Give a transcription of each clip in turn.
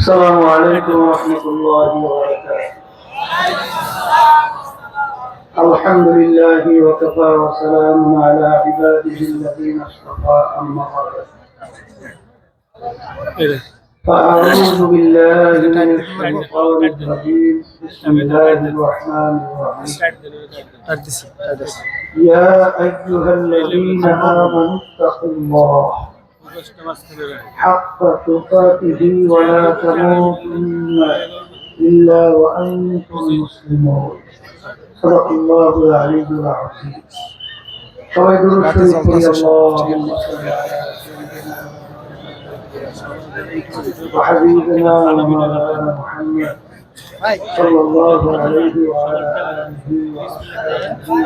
السلام عليكم ورحمة الله وبركاته. الحمد لله وكفى وسلام على عباده الذين اصطفى أما فأعوذ بالله من الشيطان الرجيم. بسم الله الرحمن الرحيم. يا أيها الذين آمنوا اتقوا الله. حق تقاته ولا تموتن إلا وأنتم مسلمون صدق الله العلي العظيم সবাই দুরূদ শরীফ পড়ি আল্লাহুম্মা সাল্লি আলা সাইয়্যিদিনা وحبيبنا ومولانا محمد صلى الله عليه وعلى آله وصحبه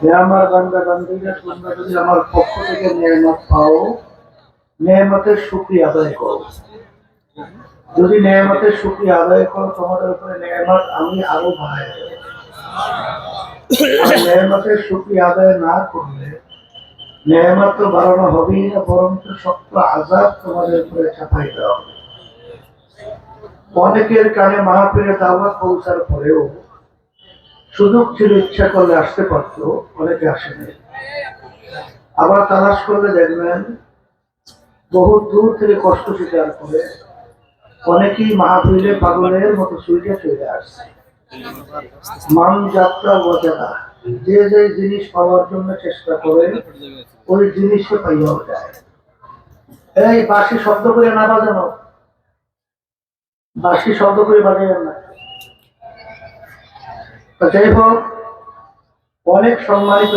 হে আমার বান্দা তোমরা যদি আমার পক্ষ থেকে পাও আদায় করো। যদি আদায় করো, তোমাদের উপরে নিয়ামত আমি আরও বাড়াই নিয়ামতের আদায় না করলে নিয়ামত তো বাড়ানো হবেই না, বরঞ্চ শক্ত আজাদ তোমাদের উপরে চাপাই দেওয়া হবে। অনেকের কানে মাহফিলের দাওয়াত পৌঁছার পরেও সুযোগ ছিল, ইচ্ছা করলে আসতে পারত, অনেকে আসেনি আবার তালাশ করলে দেখবেন, বহু দূর থেকে কষ্ট স্বীকার করে অনেকেই মাহফিলে পাগলের মতো সুইটে চলে আসছে মান যাত্রা বজাদা যে যে জিনিস পাওয়ার জন্য চেষ্টা করে, ওই জিনিসও পাইয়াও যায়। এই বাসি শব্দ করে না বাজানো? বাসি শব্দ করে বাজাবেন না। যাই হোক অনেক সম্মানিত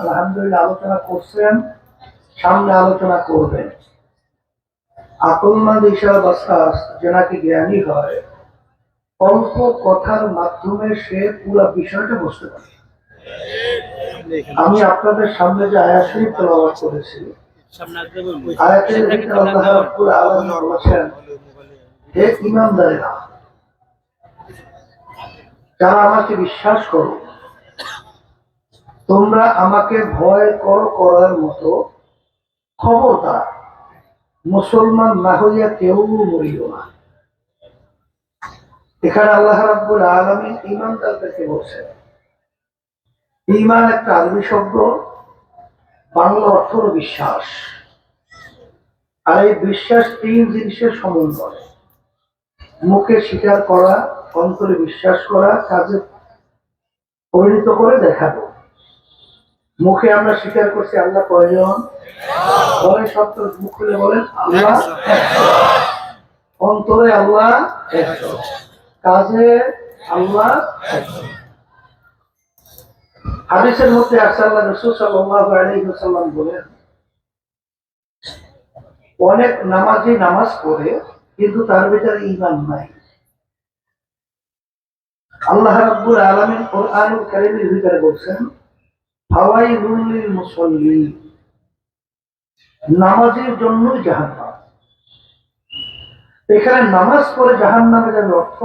আলহামদুলিল্লাহ আলোচনা করছেন সামনে আলোচনা করবেন। আকলমান ঈশা বাসাস যে নাকি জ্ঞানী হয় অল্প কথার মাধ্যমে সে পুরো বিষয়টা বুঝতে পারে। আমি আপনাদের সামনে যে আয়াসী তেলাওয়াত করেছি আয়াতের ভিতরে আল্লাহ রাব্বুল আলামিন বলেছেন হে ইমানদারেরা যারা আমাকে বিশ্বাস করো, তোমরা আমাকে ভয় কর করার মতো খবরদার মুসলমান না হইয়া কেউ মরিও না। এখানে আল্লাহ রাব্বুল আলামিন ইমানদারদেরকে বলছেন ইমান একটা আরবি শব্দ, বাংলা অর্থ বিশ্বাস। আর এই বিশ্বাস তিন জিনিসের সমন্বয়, মুখে স্বীকার করা অন্তরে বিশ্বাস করা, কাজে পরিণত করে দেখাবো। মুখে আমরা স্বীকার করছি আল্লাহ কয়জন বলেন সত্য মুখ খুলে বলেন, আল্লাহ অন্তরে আল্লাহ কাজে আল্লাহ। হাদিসের মধ্যে আসছে আল্লাহ রসুল সাল্লাল্লাহু আলাইহি বলেন, অনেক নামাজি নামাজ পড়ে, কিন্তু তার ভিতরে ইমান নাই। আল্লাহ রাব্বুল আলামিন কোরআনুল কারীমের ভিতরে বলছেন লিল নামাজের জন্যই জাহান্নাম। এখানে নামাজ পড়ে জাহান্নামে যার অর্থ,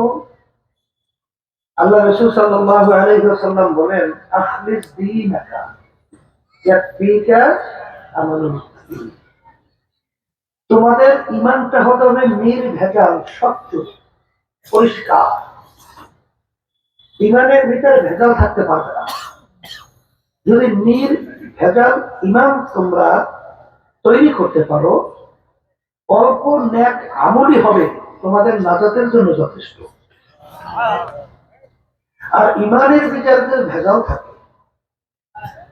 আল্লাহ রসুল সাল্লাল্লাহু আলাইহি ওয়াসাল্লাম বলেন, আখলিস দীনাকা, ইয়াকফিকা আমালুল তোমাদের ইমানটা হতে হবে নির্ভেজাল স্বচ্ছ পরিষ্কার। ইমানের ভিতরে ভেজাল থাকতে পারবে না। যদি নির ভেজাল ইমান তোমরা তৈরি করতে পারো, অল্প ন্যাক আমলই হবে তোমাদের নাজাতের জন্য যথেষ্ট। আর ইমানের যদি ভেজাল থাকে,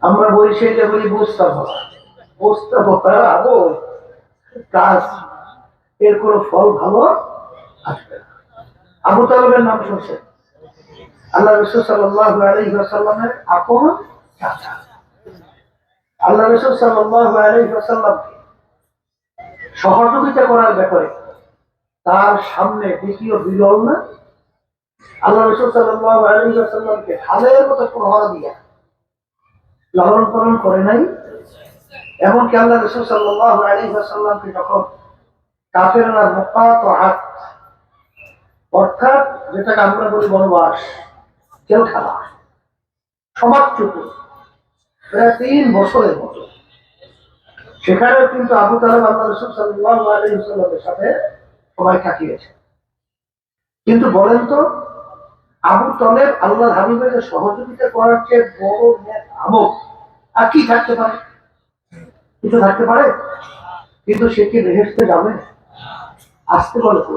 আমরা বরিশাইলে বলি বস্তা ভরা বস্তা ভরা আবো কাজ, এর কোনো ফল ভালো আসবে আবু তালেবের নাম শুনছেন? আল্লাহ রসুল সাল্লাহ আপন চাচা। আল্লাহ রসুল সাল্লাহ সহযোগিতা করার ব্যাপারে তার সামনে দ্বিতীয় বিরল না? আল্লাহ রসুল সাল্লাহ আলহিসাল্লামকে হালের মতো প্রহার দিয়া লালন পালন করে নাই? এমনকি আল্লাহ রসুল সাল্লাহ আলহিসাল্লামকে যখন কাফেররা মোকাত হাত অর্থাৎ যেটাকে আমরা বলি বনবাস জেলখানা সমাজচ্যুত প্রায় তিন বছরের মতো। সেখানেও কিন্তু আবু তালেব আল্লাহ সাথে সবাই কাটিয়েছে কিন্তু বলেন তো, আবু তলেব আল্লাহ হাবিবের সহযোগিতা করার চেয়ে বড় আমক আর কি থাকতে পারে? কিছু থাকতে পারে? কিন্তু সে কি রেহেস্তে যাবে? আসতে বলে তো?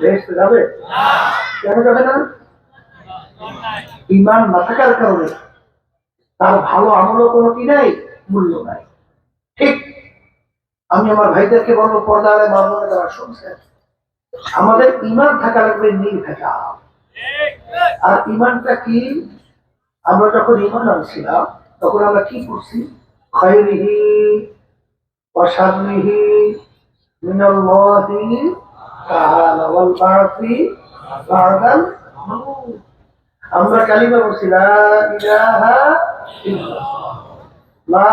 রেহেস্তে যাবে? কেন যাবে না? ইমান না থাকার কারণে তার ভালো আমলও কোনো কি নাই, মূল্য নাই। ঠিক, আমি আমার ভাইদেরকে বলব, পর্দারে মামলে যারা শুনছেন। আমাদের ইমান থাকা লাগবে নির্ভেজা আর ইমানটা কি? আমরা যখন ইমান আনছিলাম, তখন আমরা কি করছি? খয়রিহি অসারিহি মিনাল্লাহি তাআলা ওয়াল বা'থি বা'দাল মাউত আমরা কালিমা বলছি লা লা লা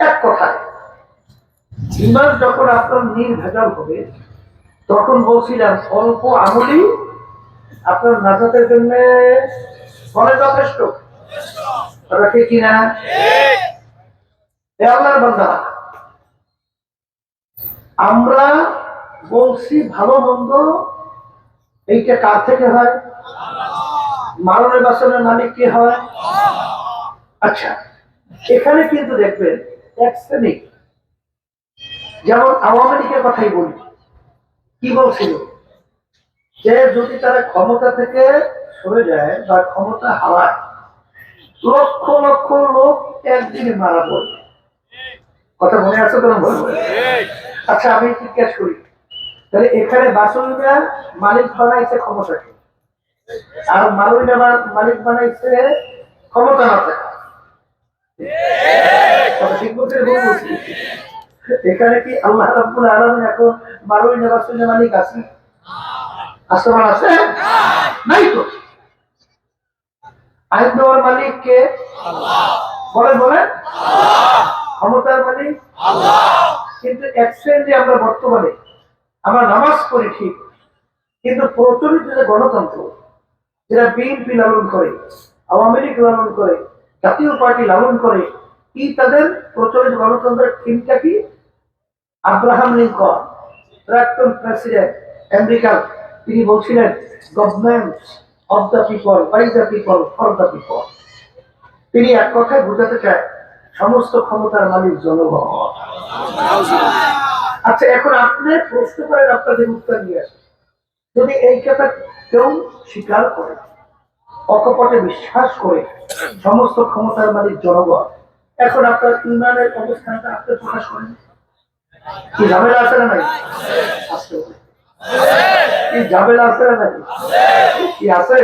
এক কথায় ইমান যখন আপনার নির্ভেজাল হবে, তখন বলছিলাম অল্প আমলি আপনার নাজাতের জন্য বলে যথেষ্ট। ওটা ঠিক কিনা? আল্লাহর বান্দা। আমরা বলছি, ভালো মন্দ, এইটা কার থেকে হয়? মারণের বাসনের মালিক কে হয়? আচ্ছা এখানে কিন্তু দেখবেন এক শ্রেণি। যেমন আওয়ামী লীগের কথাই বলি। কি বলছিল? যে যদি তারা ক্ষমতা থেকে সরে যায় বা ক্ষমতা হারায় লক্ষ লক্ষ লোক একদিনে মারা পড়বে। কথা মনে আছে তো আচ্ছা আমি জিজ্ঞেস করি, তাহলে এখানে বাসুলিয়া মালিক বানাইছে ক্ষমতাকে আর মালুইনা মালিক বানাইছে ক্ষমতা না থাকা? এখানে কি আল্লাহ রাব্বুল আলামিন এখন মালুইনা বাসুলিয়া মালিক আছে? আসমান আছে? নাই তো? আইন দেওয়ার মালিক কে? বলেন বলেন। ক্ষমতার মালিক? কিন্তু এক শ্রেণি আমরা বর্তমানে আমরা নামাজ পড়ি ঠিক কিন্তু প্রচলিত যে গণতন্ত্র যেটা বিএনপি লালন করে আওয়ামী লীগ লালন করে জাতীয় পার্টি লালন করে কি তাদের প্রচলিত গণতন্ত্রের থিমটা কি? আব্রাহাম লিঙ্কন প্রাক্তন প্রেসিডেন্ট আমেরিকার তিনি বলছিলেন government of the people by the people for the people তিনি এক কথায় বোঝাতে চায়, সমস্ত ক্ষমতার মালিক জনগণ। আচ্ছা এখন আপনি প্রশ্ন করেন আপনাদের উত্তর নিয়ে আসেন। যদি এই কথা কেউ স্বীকার করে, অকপটে বিশ্বাস করে, সমস্ত ক্ষমতার মালিক জনগণ, এখন আপনার ইমানের অবস্থানটা আপনি প্রকাশ করেন? কি ঝামেলা আছে না নাই? আসতে হবে। কি ঝামেলা আছে না নাই কি আছে?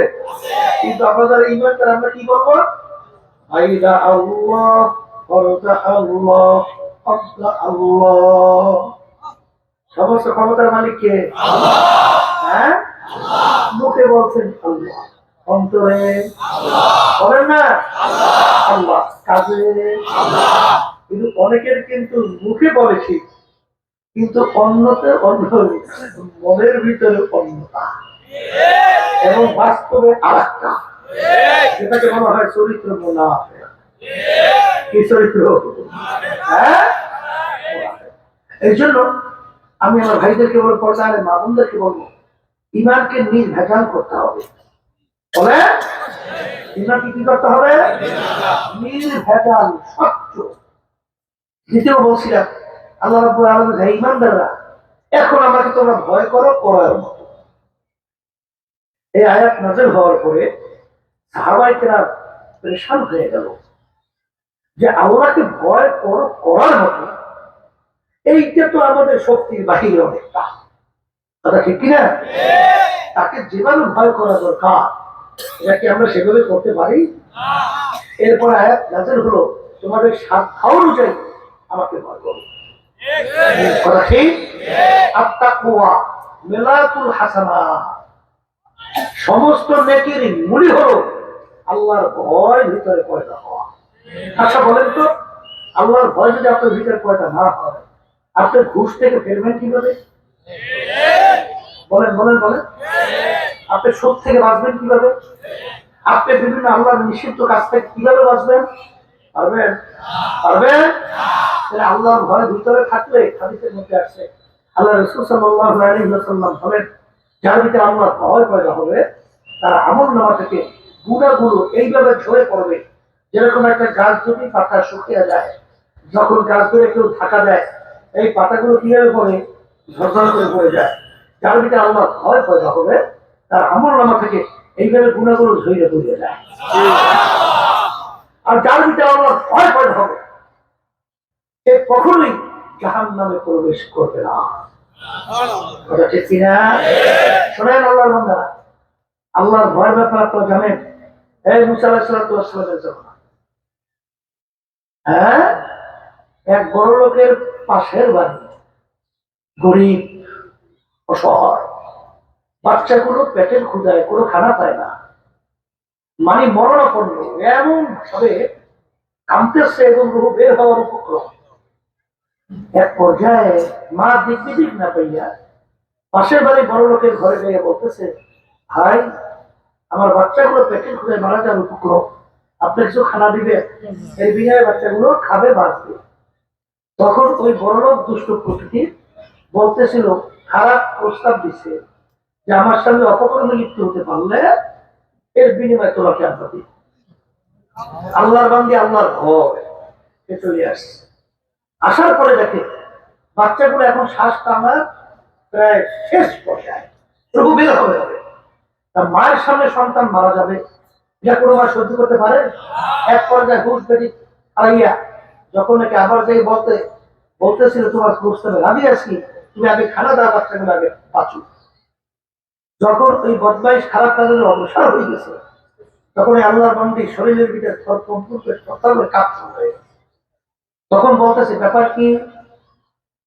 কিন্তু আমরা কি করব? আল্লাহ আল্লাহ আল্লাহ। সমস্ত ক্ষমতার মালিক কে? হ্যাঁ? মুখে বলছেন আল্লাহ। অন্তরে বলেন না? আল্লাহ। কাজে? কিন্তু অনেকের কিন্তু মুখে বলেছি কিন্তু অন্যতে অন্য মনের ভিতরে অন্যতা। এবং বাস্তবে আর একটা যেটাকে বলা হয় চরিত্র মনা কি চরিত্র? হ্যাঁ? এই জন্য আমি আমার ভাইদেরকে বলব পর্দারে মা বোনদেরকে বলব ইমানকে নির্ভেজাল করতে হবে। বলে? ইমানকে কি করতে হবে? নির্ভেজাল স্বচ্ছ। দ্বিতীয় বলছিলাম ভয় আল্লাহকে ভয় করো, করার মতো এইটা তো আমাদের শক্তির বাহিরে অনেকটা। কথা ঠিক কিনা? তাকে যেভাবে ভয় করা দরকার, এটা কি আমরা সেভাবে করতে পারি? এরপর আয়াত নাজের হলো, তোমাদের সাধ্য অনুযায়ী আমাকে ভয় করো। সমস্ত নেকিরই মূলই হলো আল্লাহর ভয় ভিতরে পয়দা হওয়া। আচ্ছা বলেন তো, আল্লাহর ভয় যদি আপনার ভিতরে পয়দা না হয় আপনি ঘুষ থেকে ফেরবেন কীভাবে? বলেন বলেন বলেন। আপনি সুদ থেকে বাঁচবেন কীভাবে? আপনি বিভিন্ন আল্লাহর নিষিদ্ধ কাজ থেকে কীভাবে বাঁচবেন? পারবেন? পারবেন? আল্লাহর ভয় ভিতরে থাকলে হাদিসের মধ্যে আসছে আল্লাহ রসুল সাল্লাহ আলহিহাসাল্লাম বলেন যার ভিতরে আল্লাহর ভয় পয়দা হবে তার আমল নামা থেকে গুণাগুলো এইভাবে ঝরে পড়বে যেরকম একটা গাছ যদি পাতা শুকিয়ে যায় যখন গাছ ধরে কেউ থাকা দেয় এই পাতাগুলো কীভাবে পড়ে? ঝরঝর করে পড়ে যায়। যার ভিতরে আল্লাহ ভয় পয়দা হবে তার আমল নামা থেকে এইভাবে গুণাগুলো ঝরে পড়ে যায়। আর যার ভিতরে আল্লাহ ভয় পয়দা হবে সে কখনোই জাহান নামে প্রবেশ করবে না। কথা ঠিক কিনা? শোনেন আল্লাহর আল্লাহর ভয়ের ব্যাপার আপনারা জানেন। হ্যাঁ? এক বড় লোকের পাশের বাড়ি। গরিব, অসহায়। বাচ্চাগুলো পেটের ক্ষুদায় কোনো খানা পায় না। মানে মরণাপন্ন। এমন ভাবে কামতেছে এবং বের হওয়ার উপক্রম। এক পর্যায়ে মা দিক না পাইয়া পাশের বাড়ি বড় লোকের ঘরে গিয়ে বলতেছে ভাই আমার বাচ্চাগুলো পেটের খুঁজে মারা যাওয়ার উপক্রম। আপনি কিছু খানা দিবে এর বিনিময়ে বাচ্চাগুলো খাবে বাঁচবে। তখন ওই বড় লোক দুষ্ট প্রকৃতি বলতেছিল খারাপ প্রস্তাব দিচ্ছে যে আমার সঙ্গে অপকর্মে লিপ্ত হতে পারলে এর বিনিময়ে তোমাকে আমরা দিই আল্লাহর বান্দি আল্লাহর ঘর সে চলে আসছে। আসার পরে দেখে বাচ্চাগুলো এখন শ্বাস টানার প্রায় শেষ পর্যায়ে। প্রভু বের হবে হবে। তার মায়ের সামনে সন্তান মারা যাবে। এটা কোনো মা সহ্য করতে পারে। এক পর্যায়ে ঘুষ বেদি হারাইয়া যখন নাকি আবার যাই বলতে, বলতেছিল, তোমার প্রস্তাবে রাজি আছি, তুমি আগে খানা দাও, বাচ্চাগুলো আগে বাঁচু যখন ওই বদমাইশ খারাপ কাজের অবসর হয়ে গেছে তখন এই আল্লাহর বন্দি শরীরের ভিতরে থর কাপ শুরু হয়ে গেছে তখন বলতেছে, ব্যাপার কি?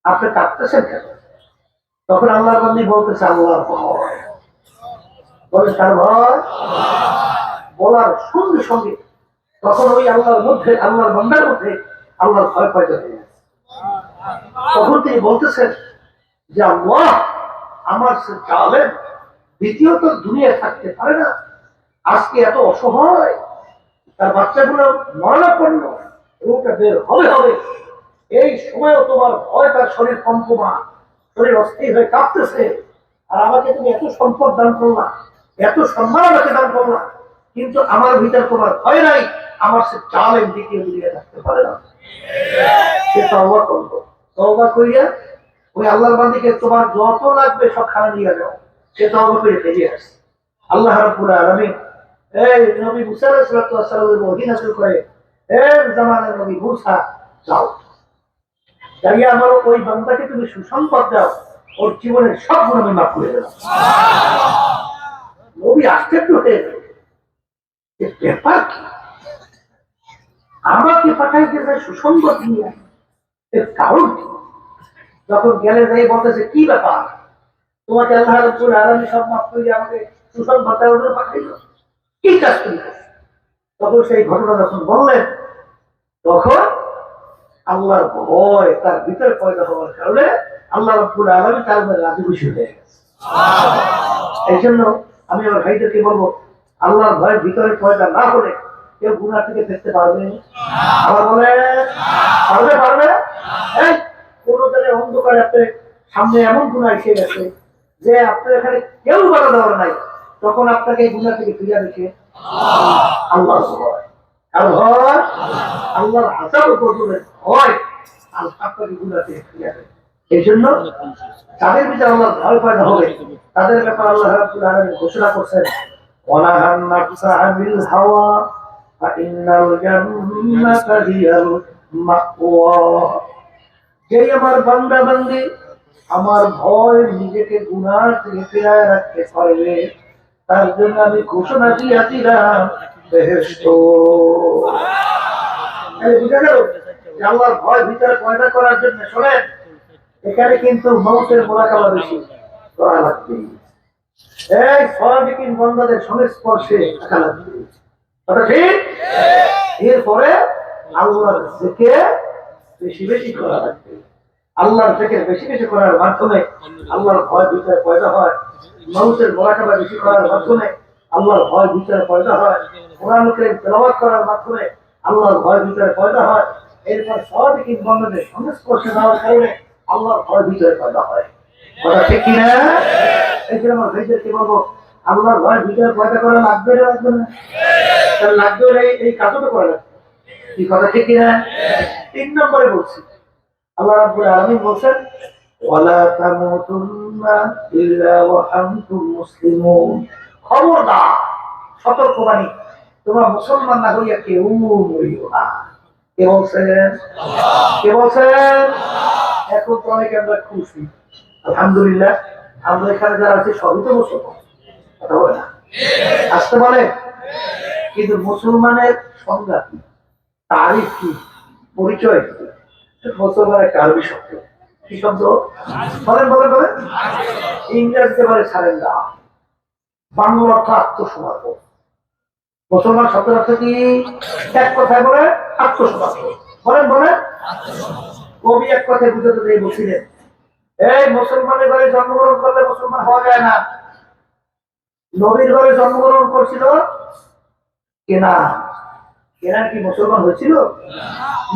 আপনি কাঁদতেছেন কেন? তখন আল্লাহর বন্দি বলতেছে, আল্লাহর বলে, তার ভয়? বলার সঙ্গে সঙ্গে তখন ওই আল্লাহর মধ্যে, আল্লাহর বন্দার মধ্যে আল্লাহর ভয় পয়দা হয়ে তখন তিনি বলতেছেন যে, আল্লাহ আমার সে দ্বিতীয়ত দুনিয়া থাকতে পারে না। আজকে এত অসহায়, তার বাচ্চাগুলো মরণাপন্ন রোগটা বের হবে হবে এই সময়ও তোমার ভয়, তার শরীর কম্পমান। শরীর অস্থির হয়ে কাঁপতেছে। আর আমাকে তুমি এত সম্পদ দান করলা, এত সম্মান আমাকে দান করলা, কিন্তু আমার ভিতরে তোমার ভয় নাই, আমার সে চালের দ্বিতীয় দুনিয়া থাকতে পারে না। সে তওবা করল। তওবা করিয়া ওই আল্লাহর বান্দিকে তোমার যত লাগবে সব খানা নিয়ে যাও সে তওবা করে বেরিয়ে আসে আল্লাহ রাব্বুল আলামিন, এই নবী মুসা আলাইহিস সালাতু ওয়াস সালামের করে এর জামানার নবী মুসা যাও। আমার ওই বান্দাকে তুমি সুসংবাদ দাও ওর জীবনের সব গুণ আমি মাফ করে দিলাম নবী আশ্চর্য হয়ে গেল। ব্যাপার কি? আমাকে পাঠাইতে যায় সুসংবাদ নিয়ে এর কারণ কি? যখন গেলে যাই বলতেছে কি ব্যাপার? তোমাকে আল্লাহ রব্বুল আলামিন সব মাফ করে আমাকে সুসংবাদ দেওয়ার জন্য পাঠাইলো কি কাজ তুমি করছ? তখন সেই ঘটনা যখন বললেন, তখন আল্লাহর ভয় তার ভিতরে পয়দা হওয়ার কারণে আল্লাহ আলামিন তার উপরে রাজি খুশি হয়ে গেছে এই জন্য আমি আমার ভাইদেরকে বলব, আল্লাহর ভয়ের ভিতরে পয়দা না হলে কেউ গুণা থেকে ফেরতে পারবে আবার বলে, পারবে পারবে? কোনো জায়গায় অন্ধকারে আপনি সামনে এমন গুণা এসে গেছে যে আপনার এখানে কেউ বাধা দেওয়ার নাই। তখন আপনাকে এই গুণা থেকে ফিরে রেখে আল্লাহর ভয় ভয় আমার বান্দা বান্দি আমার ভয় নিজেকে গুনার থেকে ফেরায় রাখতে পারবে তার জন্য আমি ঘোষণা দিয়াছিলাম বেহেস্ত আল্লাহর ভয় ভিতরে পয়দা করার জন্য, শোনেন, এখানে কিন্তু বেশি করা লাগবে। এই সয়াবিকিন বন্ধাদের সংস্পর্শে থাকা লাগবে। কথা ঠিক? এরপরে আল্লাহর থেকে বেশি বেশি করা লাগবে। আল্লাহর থেকে বেশি বেশি করার মাধ্যমে আল্লাহর ভয় ভিতরে পয়দা হয়। মানুষের মোলাকালা বেশি করার মাধ্যমে আল্লাহর ভয় ভিতরে পয়দা হয়। কোরআনকে তেলাওয়াত করার মাধ্যমে আল্লাহর ভয় ভিতরে পয়দা হয়। এরপর সহদিকে বন্ধনের সংস্পর্শে দেওয়ার কারণে আল্লাহর ভয় ভিতরে পয়দা হয়। কথা ঠিক কিনা? এই জন্য আমার ভাইদেরকে বলব, আল্লাহর ভয় ভিতরে পয়দা করা লাগবে না লাগবে না লাগবে হলে এই- কাজও তো কি কথা ঠিক কিনা? তিন নম্বরে বলছি, আল্লাহ রাব্বুল বলছেন তামুতুন্না ইল্লা ওয়া আনতুম মুসলিমুন। খবরদার, সতর্কবাণী। তোমরা মুসলমান না হইয়া কেউ মরিও না। কে বলছেন কে বলছেন এখন তো অনেকে আমরা খুশি। আলহামদুলিল্লাহ, আমরা এখানে যারা আছে, সবই তো মুসলমান। কথা বলে না? আসতে বলে কিন্তু মুসলমানের সংজ্ঞা কি? তারিখ কি? পরিচয় কি? মুসলমান একটা আরবি শব্দ কি শব্দ? বলেন বলেন বলেন। ইংরেজিতে বলে সারেন্ডার বাংলা অর্থ আত্মসমর্পণ। মুসলমান শব্দের অর্থ কি? এক কথায় বলে আত্মসমর্পণ। বলেন বলেন। কবি এক কথায় বুঝাতে দিয়ে বলছিলেন এই মুসলমানের ঘরে জন্মগ্রহণ করলে মুসলমান হওয়া যায় না। নবীর ঘরে জন্মগ্রহণ করছিল কেনা। কেনার কি মুসলমান হয়েছিল?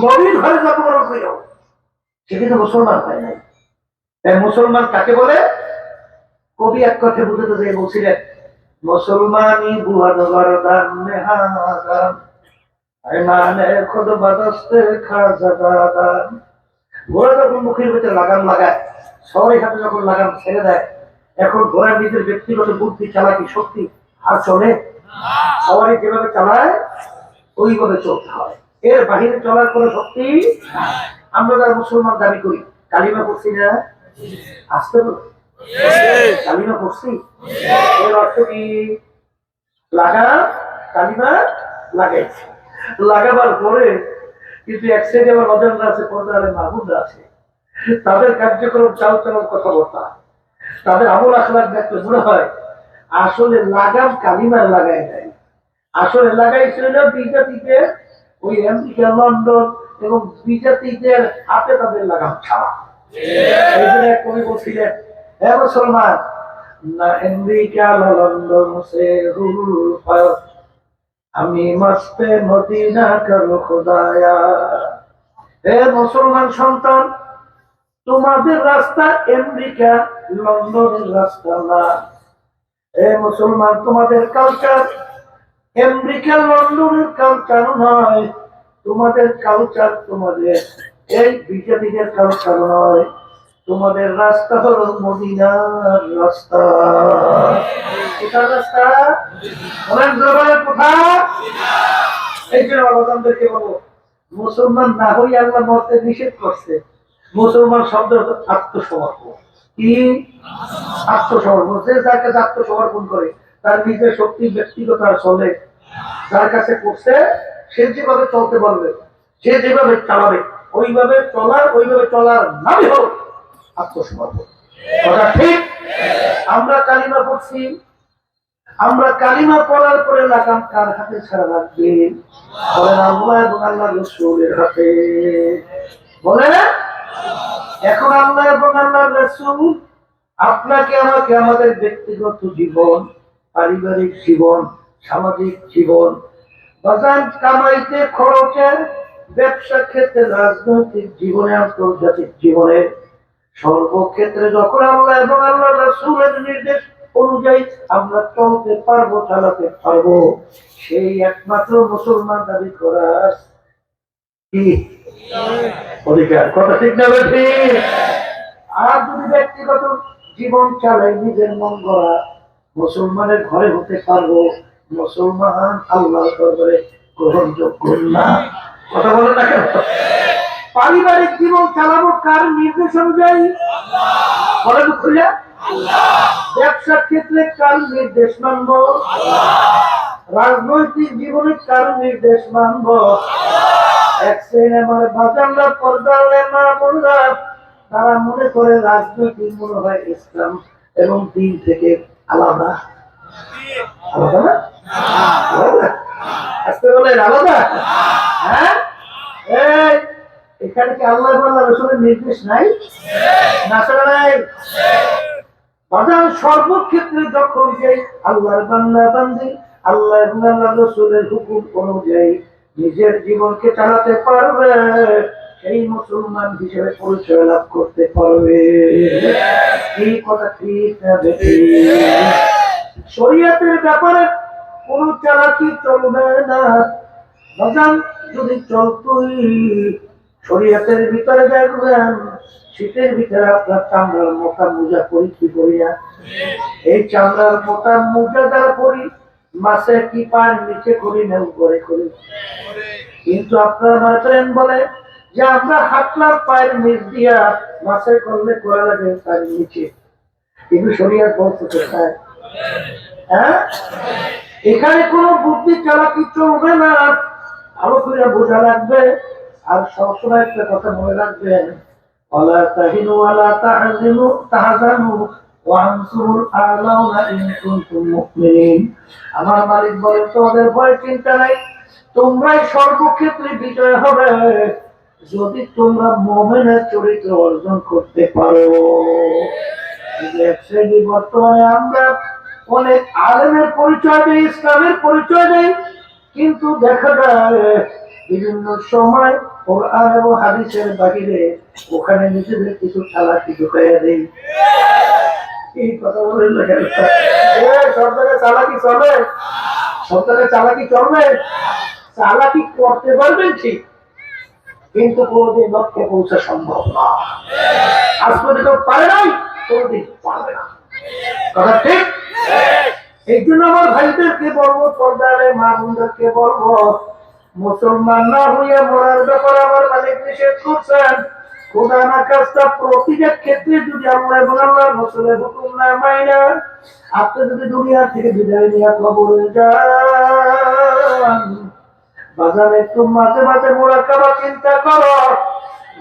নবীর ঘরে জন্মগ্রহণ করিল। সে কিন্তু মুসলমান হয় নাই। তাই মুসলমান কাকে বলে? কবি এক কথায় বুঝাতে দিয়ে বলছিলেন, মুসলমানি বুহাদ ভিতরে লাগাম লাগায়, সবাই হাতে যখন ছেড়ে দেয়, এখন ঘোড়ার নিজের ব্যক্তিগত বুদ্ধি শক্তি, আর চলে? যেভাবে চালায়, ওইভাবে চলতে হয়। এর বাহিরে চলার কোনো শক্তি আমরা যারা মুসলমান দাবি করি, কালিমা করছি না? আসতে তো কালিমা করছি এর অর্থ কি? লাগা, কালিমা লাগাইছে। লাগাবার পরে কিন্তু এক সাইডে আবার নজররা আছে পর্দা আলে মাহবুবরা আছে। তাদের কার্যক্রম চাল চালার কথাবার্তা। তাদের আমল আখলার দেখতে মনে হয়, আসলে লাগাম কালিমার লাগাই নাই। আসলে লাগাইছিল বিজাতিকে ওই আমেরিকা লন্ডন এবং বিজাতিদের হাতে তাদের লাগাম এই জন্য কবি বলছিলেন হে মুসলমান না আমেরিকা না লন্ডন সে আমি মস্তে মদিনা করো খোদায়া হে মুসলমান সন্তান তোমাদের রাস্তা আমেরিকা লন্ডনের রাস্তা না। হে মুসলমান তোমাদের কালচার আমেরিকা লন্ডনের কালচার নয়। তোমাদের কালচার তোমাদের, এই বিজেপিদের কালচার নয়। তোমাদের রাস্তা হলো মদিনার রাস্তা। রাস্তা? কোথা এই বলব মুসলমান না হই আল্লাহ মরতে নিষেধ করছে। মুসলমান শব্দ আত্মসমর্পণ। কি? আত্মসমর্পণ। যে যার কাছে আত্মসমর্পণ করে, তার নিজের শক্তি, ব্যক্তিগত আর চলে। যার কাছে করছে সে যেভাবে চলতে পারবে সে যেভাবে চালাবে, ওইভাবে চলার ওইভাবে চলার নামই হোক আত্মসমর্পণ। কথা ঠিক? আমরা কালিমা পড়ছি, আমরা কালিমা পড়ার পরে লাগাম কার হাতে ছাড়া লাগবে? বলেন আল্লাহ এবং আল্লাহ রসুলের হাতে। বলে এখন আল্লাহ এবং আল্লাহ রসুল আপনাকে, আমাকে, আমাদের ব্যক্তিগত জীবন, পারিবারিক জীবন, সামাজিক জীবন বাজার কামাইতে খরচে ব্যবসা ক্ষেত্রে রাজনৈতিক জীবনে, আন্তর্জাতিক জীবনে সর্বক্ষেত্রে যখন আল্লাহ এবং আল্লাহ রাসূলের নির্দেশ অনুযায়ী আমরা চলতে পারব, চালাতে পারব, সেই একমাত্র মুসলমান দাবি করার কি অধিকার? কথা ঠিক না ঠিক আর যদি ব্যক্তিগত জীবন চালাই, নিজের মন গড়া, মুসলমানের ঘরে হতে পারব মুসলমান আল্লাহ দরবারে গ্রহণযোগ্য না। কথা বলে না কেন? পারিবারিক জীবন চালাবো কার নির্দেশ অনুযায়ী? বলেন খুলে ব্যবসার ক্ষেত্রে কার নির্দেশ মানব? রাজনৈতিক জীবনে কার নির্দেশ মানব? এক শ্রেণি আমার বাজানরা পর্দালে মা বোনরা তারা মনে করে রাজনৈতিক মনে হয় ইসলাম এবং দিন থেকে আলাদা। আলাদা না? হ্যাঁ? সর্বক্ষেত্রে যখন যে আল্লাহর বান্দা বান্দি আল্লাহ রসুলের হুকুম অনুযায়ী নিজের জীবনকে চালাতে পারবে, সেই মুসলমান হিসেবে পরিচয় লাভ করতে পারবে। এই কথা ঠিক না ব্যাপারে কোন চালাকি চলবে না। বাজান যদি চলতই শরীয়তের ভিতরে দেখবেন, শীতের ভিতরে আপনার চামড়ার মোটা মোজা করি কি করিয়া এই চামড়ার মোটা মোজা পরি মাসে কি পায়ের নিচে করি না, উপরে করি? কিন্তু আপনার আমার ফ্রেন্ড বলে যে আমরা হাঁটলাম পায়ের নিচ দিয়া মাসে করলে করা লাগে পায়ের নিচে। কিন্তু শরীর বলতে হ্যাঁ? এখানে কোনো বুদ্ধি চালাকি চলবে না। আরও করে বোঝা লাগবে। আর সবসময় একটা কথা মনে রাখবেন তাহিনু তাহজিনু তাহজানু আমার মালিক বলেন, তোমাদের ভয় চিন্তা নাই। তোমরাই সর্বক্ষেত্রে বিজয় হবে। যদি তোমরা মোমেনের চরিত্র অর্জন করতে পারো। বর্তমানে আমরা অনেক আলেমের পরিচয় দেই ইসলামের পরিচয় দেই কিন্তু দেখা যায়, বিভিন্ন সময় কোরআন এবং হাদিসের বাহিরে ওখানে নিজেদের কিছু চালাকি ঢুকাইয়া দেই এই কথা সব জায়গায় চালাকি চলে। জায়গায় চালাকি চলবে। চালাকি করতে পারবেন ঠিক, কিন্তু কোনোদিন লক্ষ্যে পৌঁছা সম্ভব না। আজ পর্যন্ত পারে নাই, কোনোদিন পারবে না। কথা ঠিক? এই জন্য আমার ভাইদেরকে বলব? পর্দারে মা বোনদেরকে বলব? মুসলমান না হইয়া মরার ব্যাপারে আমার মালিক নিষেধ করছেন। খোদা না কাজটা প্রতিটা ক্ষেত্রে যদি আল্লাহ এবং আল্লাহ রসুলের হুকুম না মাইনা, আপনি যদি দুনিয়া থেকে বিদায় নিয়ে কবরে যান। বাজারে একটু মাঝে মাঝে মোরাকাবা চিন্তা করো।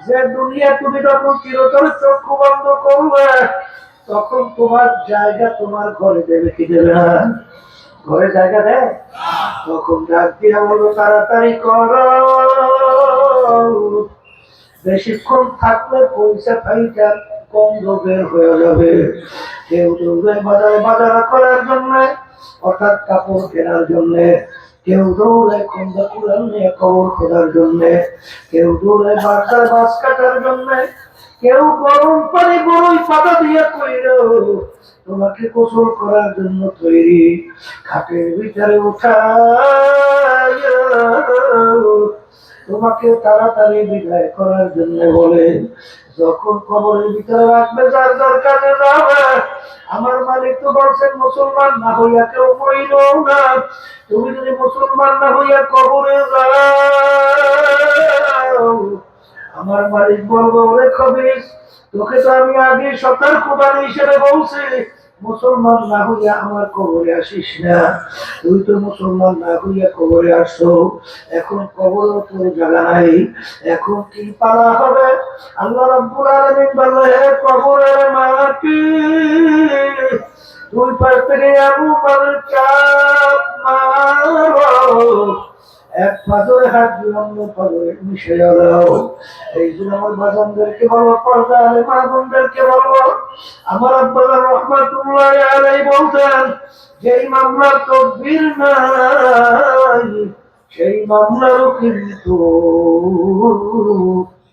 যে দুনিয়া তুমি যখন চিরতরে চক্ষু বন্ধ করবে তখন তোমার জায়গা তোমার ঘরে দেবে কি দেবে না? ঘরে জায়গা দেয়? তখন ডাক দিয়ে বলব তাড়াতাড়ি করো। বেশিক্ষণ থাকলে পয়সা ফাইটা বন্ধ বের হয়ে যাবে। কেউ দৌড়ে বাজারে, বাজার করার জন্য অর্থাৎ কাপড় কেনার জন্য। কেউ দৌড়ে খন্দা কুড়াল নিয়ে কবর খোঁজার জন্য। কেউ দৌড়ে বাচ্চার বাস কাটার জন্য। কেউ গরম পানি বড়ই পাতা দিয়ে কইল, তোমাকে গোসল করার জন্য তৈরি খাটের ভিতরে উঠা তোমাকে তাড়াতাড়ি বিদায় করার জন্য বলে, যখন কবরের ভিতরে রাখবে, যার কাছে যাবে, আমার মালিক তো বলছেন মুসলমান না হইয়া কেউ মরিল না। তুমি যদি মুসলমান না হইয়া কবরে যাও আমার মালিক বলব ওরে খবিস তোকে তো আমি আগে সতর্ক বাণী হিসেবে বলছি, মুসলমান না হইয়া আমার কবরে আসিস না। তুই তো মুসলমান না হইয়া কবরে আসো এখন কবর তোর জায়গা নাই। এখন কি পালা হবে। আল্লাহ রাব্বুল আলামিন বলল, হে কবরের মাটি দুই পাশ থেকে আবু বল চাপ মারো। এক পাথরে হাত দিয়ে অন্য পাথরে মিশে দাও। এই জন্য আমার বাজানদেরকে বলব পর্দা আলে মা বোনদেরকে বলব আমার আব্বালা রহমাতুল্লাহ আলাই বলতেন যেই তো তকবীর নাই, সেই মামলারও কিন্তু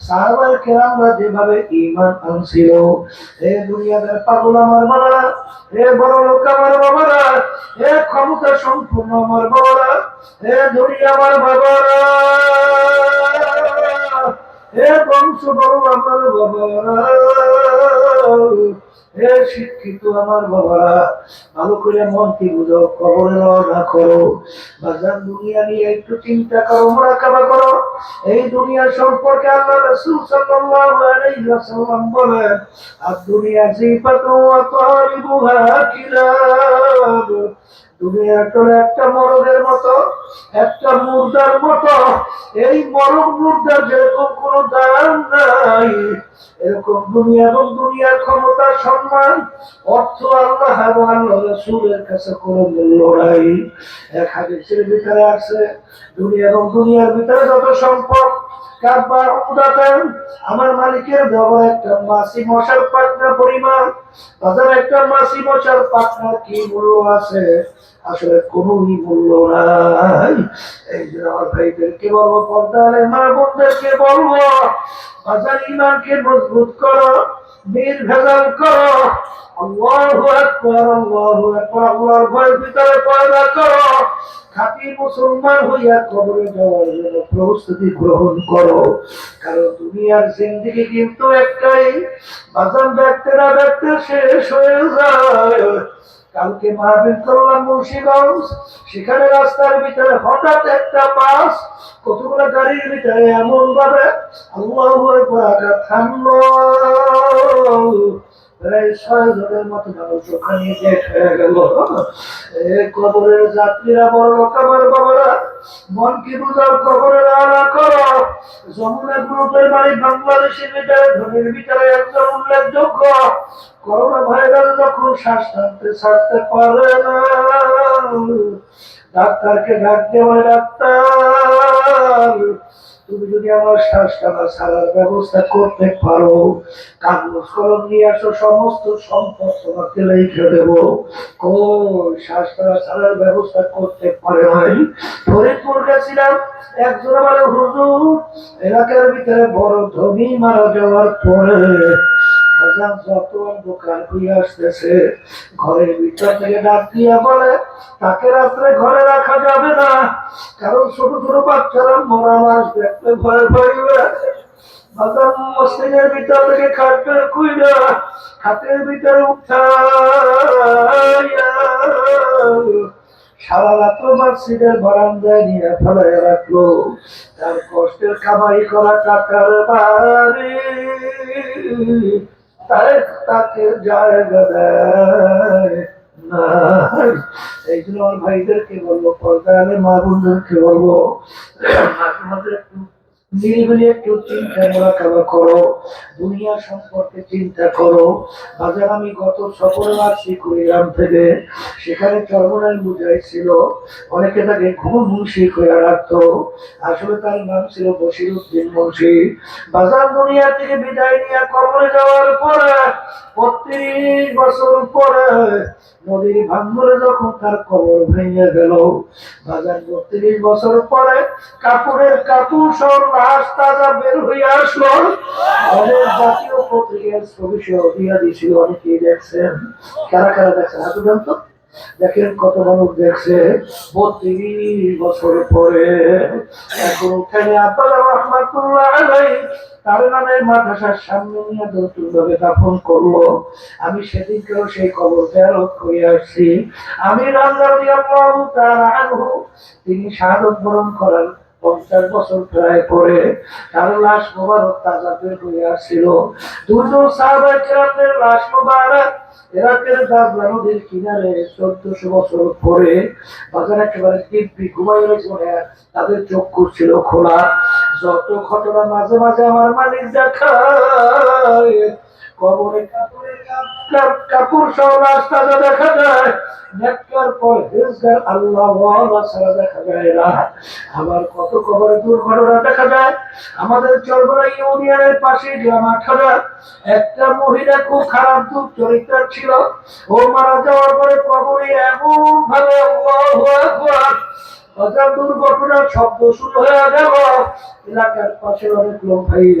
সাহাবায়ে কেরামরা যেভাবে ঈমান আনছিল হে দুনিয়াদের পাগল আমার বাবারা হে বড় লোক আমার বাবারা হে ক্ষমতা সম্পূর্ণ আমার বাবারা হে দুনিয়া আমার বাবারা হে বংশ বড় আমার বাবারা হে শিক্ষিত আমার বাবারা। ভালো করে মনকে বুঝো, কবরে রওনা করো। বাজার দুনিয়া নিয়ে একটু চিন্তা করো, মোরাকাবা করো। এই দুনিয়া সম্পর্কে আল্লাহ রাসূল সাল্লাল্লাহু আলাইহি ওয়াসাল্লাম বলেন আর দুনিয়া জিফাতু ওয়া তালিবুহা কিলাব দুনিয়া তোর একটা মরদের মতো, একটা মুর্দার মতো, এই মরদ মুর্দার যেরকম কোনো দাম নাই, এরকম দুনিয়া এবং দুনিয়ার ক্ষমতা, সম্মান, অর্থ, আল্লাহ এবং আল্লাহ রসুলের কাছে কোনো নাই। এক হাদিসের ভিতরে আছে, দুনিয়া এবং দুনিয়ার ভিতরে যত সম্পদ উদাতেন আমার মালিকের দেওয়া একটা মাসি মশার পাটনা পরিমাণ বাজার একটা মাসি মশার কি মূল্য আছে? আসলে কোনোই মূল্য নাই। এই যে আমার ভাইদেরকে বলব পর্দারে মা বোনদেরকে বলব, বাজার ইমানকে মজবুত করো। নির্ভেজাল করো। আল্লাহু আকবার আল্লাহু আকবার, আল্লাহর ভয় ভিতরে পয়দা করো। মুসলমান হইয়া কবরে যাওয়ার জন্য প্রস্তুতি গ্রহণ করো। কারণ দুনিয়ার জিন্দগি কিন্তু একটাই, বাজান ব্যক্তিরা ব্যক্তি শেষ হয়ে যায়। কালকে মাহবিল করলাম মুন্সিগঞ্জ, সেখানে রাস্তার ভিতরে হঠাৎ একটা বাস, কতগুলো গাড়ির ভিতরে এমন ভাবে আল্লাহ প্রায় ছয় জনের মতো কবরের যাত্রীরা বড় লোক আমার বাবারা মন বুঝাও, কবরে রানা করো। যমুনা গ্রুপের বাড়ি বাংলাদেশের ভিতরে ধরের ভিতরে একজন উল্লেখযোগ্য করোনা ভাইরাস যখন শ্বাস টানতে ছাড়তে পারে না, ডাক্তারকে ডাক দেওয়া ডাক্তার। তুমি যদি আমার শ্বাস টানা ছাড়ার ব্যবস্থা করতে পারো, কাগজ কলম নিয়ে আসো, সমস্ত সম্পদ তোমাকে লিখে দেবো। ও শ্বাস টানা ছাড়ার ব্যবস্থা করতে পারে নাই? ফরিদপুর গেছিলাম, একজন আমার হুজুর, এলাকার ভিতরে বড় ধনী মারা যাওয়ার পরে আজান যত অন্ধকার হয়ে আসতেছে, ঘরের ভিতর থেকে ডাক দিয়া বলে, তাকে রাত্রে ঘরে রাখা যাবে না, কারণ ছোট ছোট বাচ্চারা মরা মাছ দেখতে ভয় পাইবে। ভিতর থেকে ভিতরে সারা রাত্র নিয়ে রাখল। তার কষ্টের কামাই করা টাকার বাড়ি। এই জন্য আমার ভাইদেরকে বলব পর্দালে মা বোনদেরকে বলব মাঝে মাঝে একটু নিরিবিলি একটু চিন্তা করো দুনিয়া সম্পর্কে চিন্তা করো। বাজার আমি গত কুড়িগ্রাম থেকে সেখানে বুঝাই ছিল। অনেকে তাকে ঘুম মুন্সি আসলে তার নাম ছিল বসির উদ্দিন মুন্সি। বাজার দুনিয়া থেকে বিদায় নিয়ে কবরে যাওয়ার পরে, বত্রিশ বছর পরে নদীর ভাঙ্গরে যখন তার কবর ভেঙে গেল, বাজার বত্রিশ বছর পরে কাপড়ের কাপড় সব লাশ তাজা বের হয়ে আসলো। অনেক জাতীয় পত্রিকার ছবি সহ দিয়া দিয়েছিল অনেকেই দেখছেন? কারা কারা দেখছেন? এত জানতো? দেখেন কত মানুষ দেখছে। বত্রিশ বছর পরে এখন ওখানে আব্বাল রহমাতুল্লাহ আলাই তার নামে মাদ্রাসার সামনে নিয়ে নতুন ভাবে দাফন করল। আমি সেদিনকেও সেই কবর ফেরত করে আসছি। আমি তিনি শাহাদত বরণ পঞ্চাশ বছর প্রায় পরে তার লাশ মোবারক তাজা বের হয়ে আসছিল। দুজন লাশ মোবারক এরাকের দাবলা নদীর কিনারে চোদ্দশো বছর পরে বাজার একেবারে দিব্যি ঘুমাই রয়েছে তাদের চক্ষু ছিল খোলা। যত ঘটনা মাঝে মাঝে আমার মালিক দেখায় কবরে কাপড়ে কাপ- কাপ- কাপড় সহ তাজা দেখা যায়, নেককার পর হেজগার আল্লাহ ছাড়া দেখা যায় না। আবার কত কবরে দুর্ঘটনা দেখা যায়, আমাদের চরবরা ইউনিয়নের পাশে গ্রামাঠারা একটা মহিলা খুব খারাপ দুঃখ চরিত্র ছিল, ও মারা যাওয়ার পরে কবরে এমন ভাবে দুর্ঘটনার শব্দ শুরু হয়ে গেল, এলাকার পাশে অনেক লোক ভাই